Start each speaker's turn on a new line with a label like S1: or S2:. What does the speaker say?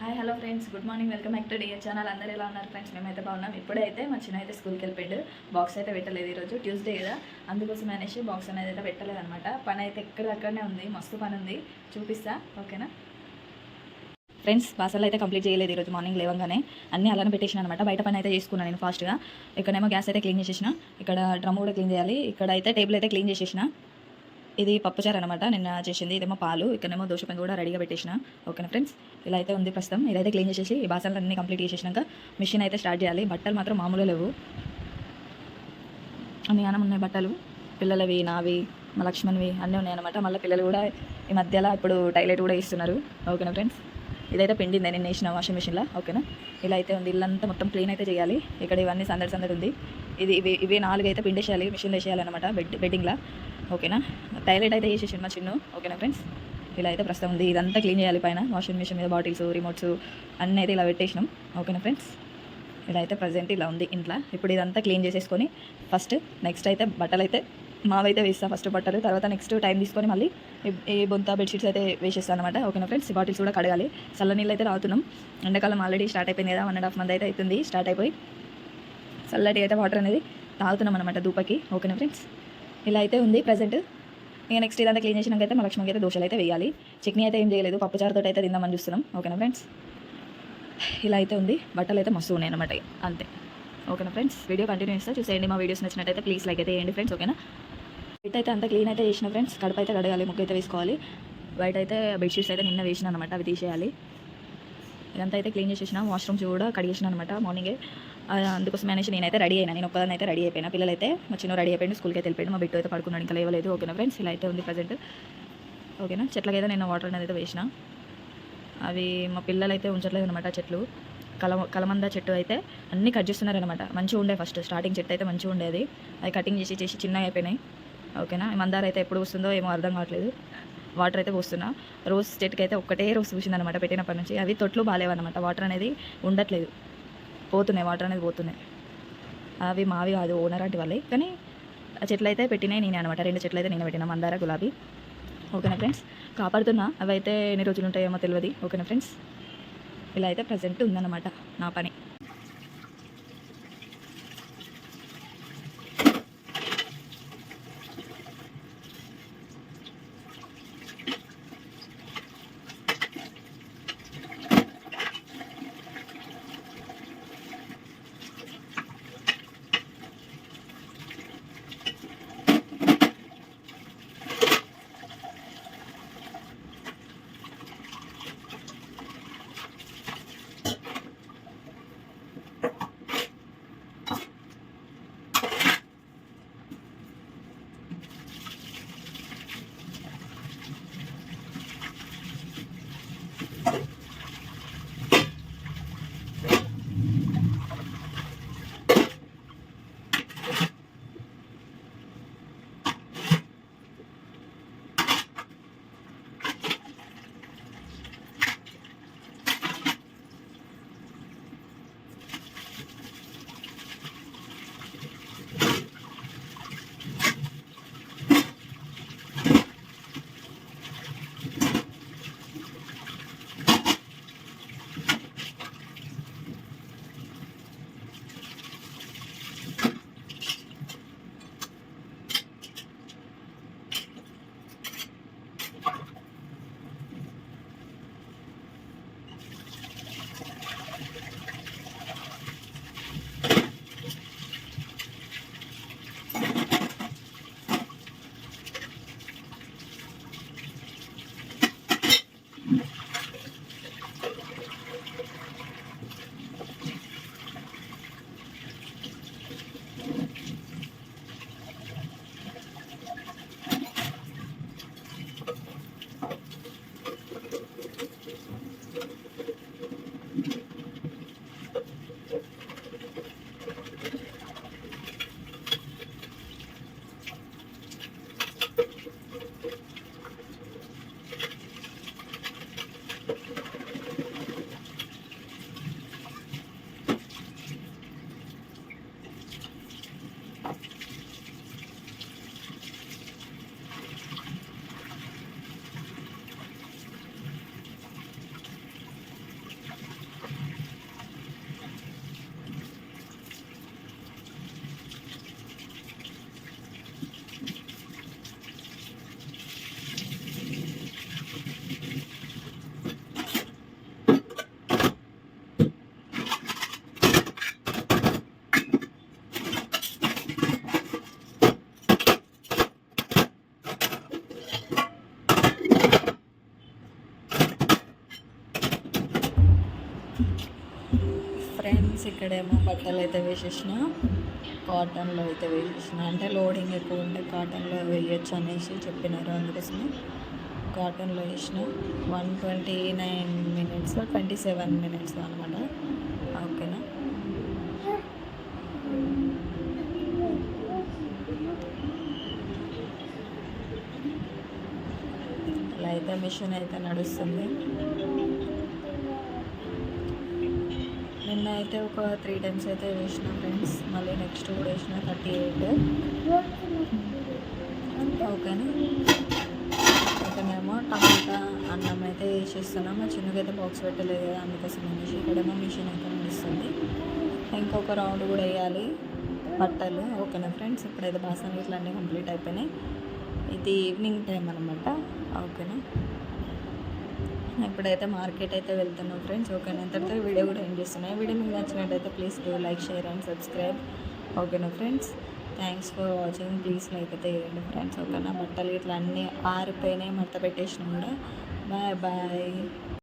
S1: Hi hello friends good morning welcome back to dear channel అందరూ ఎలా ఉన్నారు friends మేమైతే బాగున్నాం. ఇప్పుడైతే మా చిన్న అయితే స్కూల్కి వెళ్ళిపోయాడు. బాక్స్ అయితే పెట్టలేదు ఈరోజు. ట్యూస్డే కదా. అందుకోసం అనేసి బాక్స్ అనేది అయితే పెట్టలేదు అనమాట పని అయితే ఎక్కడక్కడనే ఉంది. మస్తు పని ఉంది. చూపిస్తా. ఓకేనా? ఫ్రెండ్స్ బాసలు అయితే కంప్లీట్ చేయలేదు ఈరోజు మార్నింగ్ లేవగానే. అన్నీ అలానే పెట్టేసిన అనమాట బయట పని అయితే చేసుకున్నాను నేను ఫాస్ట్గా ఇక్కడేమో గ్యాస్ అయితే క్లీన్ చేసేసిన. ఇక్కడ డ్రమ్ కూడా క్లీన్ చేయాలి. ఇక్కడ అయితే టేబుల్ అయితే క్లీన్ చేసేసిన. ఇది పప్పుచారు అనమాట నిన్న చేసింది ఇదేమో పాలు ఇక్కడేమో దోశ పని కూడా రెడీగా పెట్టేసిన. ఓకేనా ఫ్రెండ్స్? ఇలా అయితే ఉంది ప్రస్తుతం. ఇదైతే క్లీన్ చేసేసి ఈ బాసనలు అన్ని కంప్లీట్ చేసేసినాక మిషన్ అయితే స్టార్ట్ చేయాలి. బట్టలు మాత్రం మామూలు లేవు. అన్ని అన్నం ఉన్నాయి బట్టలు. పిల్లలవి నావి మా లక్ష్మణ్వి అన్నీ ఉన్నాయన్నమాట. మళ్ళీ పిల్లలు కూడా ఈ మధ్యలో ఇప్పుడు టైలెట్ కూడా ఇస్తున్నారు ఓకేనా ఫ్రెండ్స్? ఇదైతే పిండింది నేను వేసిన వాషింగ్ మిషన్లో ఓకేనా? ఇలా అయితే ఉంది. ఇల్లంతా మొత్తం క్లీన్ అయితే చేయాలి. ఇక్కడ ఇవన్నీ సందడి సందడి ఉంది. ఇది ఇవి ఇవి నాలుగు అయితే పిండేసేయాలి మిషన్లో వేసేయాలన్నమాట. బెడ్ బెడ్డింగ్లో ఓకేనా? టైలెట్ అయితే వేసేసాను మా చిన్ను. ఓకేనా ఫ్రెండ్స్? ఇలా అయితే ప్రస్తుతం ఉంది. ఇదంతా క్లీన్ చేయాలి పైన. వాషింగ్ మిషన్ మీద బాటిల్స్ రిమోట్స్ అన్నీ అయితే ఇలా పెట్టేసినాం. ఓకేనా ఫ్రెండ్స్? ఇలా అయితే ప్రజెంట్ ఇలా ఉంది ఇంట్లో. ఇప్పుడు ఇదంతా క్లీన్ చేసేసుకొని ఫస్ట్ నెక్స్ట్ అయితే బట్టలు అయితే మావైతే వేస్తాను ఫస్ట్ బట్టలు తర్వాత నెక్స్ట్ టైం తీసుకొని మళ్ళీ ఏ బొంత బెడ్షీట్స్ అయితే వేసేస్తాను అనమాట ఓకేనా ఫ్రెండ్స్? ఈ బాటిల్స్ కూడా కడగాలి. చల్ల నీళ్ళు అయితే తాగుతున్నాం. ఎండాకాలం ఆల్రెడీ స్టార్ట్ అయిపోయింది కదా. వన్ అండ్ హాఫ్ మంత్ అయితే అవుతుంది. స్టార్ట్ అయిపోయి చల్లటి అయితే వాటర్ అనేది తాగుతున్నాం అనమాట దూపకి. ఓకేనా ఫ్రెండ్స్? ఇలా అయితే ఉంది ప్రజెంట్ ఇక నెక్స్ట్ ఇదంతా క్లీన్ చేసినాక అయితే మా లక్ష్మికి అయితే దోశలు అయితే వేయాలి. చట్నీ అయితే ఏం చేయలేదు పప్పుచారుతో అయితే తిందామని చూస్తున్నాం. ఓకేనా ఫ్రెండ్స్ ఇలా అయితే ఉంది బట్టలు అయితే మస్తు ఉన్నాయి అనమాట అంతే. ఓకేనా ఫ్రెండ్స్ వీడియో కంటిన్యూ చేస్తే చూసేయండి. మా వీడియోస్ నచ్చినట్టయితే ప్లీజ్ లైక్ అయితే వేయండి ఫ్రెండ్స్ ఓకేనా? బయట అయితే అంతా క్లీన్ అయితే చేసిన ఫ్రెండ్స్ కడప అయితే కడగాలి ముగ్గు అయితే వేసుకోవాలి. బయట అయితే బెడ్షీట్స్ అయితే నిన్న వేసిన అనమాట అవి తీసేయాలి. ఇదంతా అయితే క్లీన్ చేసేసిన వాష్రూమ్స్ కూడా కడిగేసిన అనమాట మార్నింగే అందుకోసం అనేసి నేనైతే రెడీ అయినా. నేను ఒక్కదాన్ని అయితే రెడీ అయిపోయినా. పిల్లలైతే మా చిన్న రెడీ అయిపోయింది స్కూల్కి అయితే వెళ్ళిపోయాడు. మా బిడ్డ అయితే పడుకున్నాడు. ఇంకా లేవలేదు. ఓకేనా ఫ్రెండ్స్? ఇలా అయితే ఉంది ప్రజెంట్. ఓకేనా? చెట్లకైతే నేను వాటర్ అనేది అయితే వేసిన. అవి మా పిల్లలు అయితే ఉంచట్లేదు అనమాట చెట్లు. కల కలమంద చెట్టు అయితే అన్నీ కట్ చేస్తున్నారు అనమాట మంచిగా ఉండే ఫస్ట్. స్టార్టింగ్ చెట్టు అయితే మంచిగా ఉండేది. అది కటింగ్ చేసి చేసి చిన్నగా అయిపోయినాయి. ఓకేనా? ఈ మందార అయితే ఎప్పుడు వస్తుందో ఏమో అర్థం కావట్లేదు. వాటర్ అయితే పోస్తున్నా. రోజ్ చెట్టుకి అయితే ఒక్కటే రోజు చూసిందనమాట పెట్టినప్పటి నుంచి. అవి తొట్లు బాగాలేవన్నమాట వాటర్ అనేది ఉండట్లేదు. పోతున్నాయి వాటర్ అనేది పోతున్నాయి. అవి మావి కాదు ఓనర్ అంటే వాళ్ళే కానీ ఆ చెట్లు అయితే పెట్టినాయి నేనే అనమాట రెండు చెట్లు అయితే నేను పెట్టినా మందార గులాబీ. ఓకేనా ఫ్రెండ్స్? కాపాడుతున్నా. అవి అయితే ఎన్ని రోజులు ఉంటాయేమో తెలియదు ఓకేనా ఫ్రెండ్స్? ఇలా అయితే ప్రజెంట్ ఉందన్నమాట నా పని.
S2: ఫ్రెండ్స్ ఇక్కడేమో బట్టలు అయితే వేసేసిన కాటన్లో అయితే వేసేసిన. అంటే లోడింగ్ ఎక్కువ ఉంటే కాటన్లో వేయొచ్చు అనేసి చెప్పినారు అందుకోసమే. కాటన్లో వేసిన one twenty nine minutes twenty seven minutes అనమాట ఓకేనా? ఇలా అయితే మిషన్ అయితే నడుస్తుంది. నిన్న అయితే ఒక త్రీ టైమ్స్ అయితే వేసిన ఫ్రెండ్స్. మళ్ళీ నెక్స్ట్ కూడా వేసిన థర్టీ ఎయిట్. ఓకేనా? ఇక్కడేమో టమాటా అన్నం అయితే వేసేస్తున్నాం. మా చిన్నకైతే బాక్స్ పెట్టలేదు కదా అందుకోసం అనేసి ఇక్కడేమో మిషన్ అయితే నడుస్తుంది. ఇంకొక రౌండ్ కూడా వేయాలి. బట్టలు ఓకేనా ఫ్రెండ్స్? ఇప్పుడైతే బాసనలు ఇట్లా అన్నీ కంప్లీట్ అయిపోయినాయి. ఇది ఈవినింగ్ టైం అనమాట ఓకేనా? ఇప్పుడైతే మార్కెట్ అయితే వెళ్తున్నాం ఫ్రెండ్స్. ఓకే ఇంతటితో వీడియో కూడా ఏం చేస్తున్నాయి వీడియో మీకు నచ్చినట్టయితే please do like share and subscribe ఓకేనా friends? Thanks for watching please like అయితే వేయండి ఫ్రెండ్స్. ఓకేనా బట్టలు ఇట్లా అన్నీ ఆరిపోయినాయి మడత పెట్టేసినా కూడా. Bye bye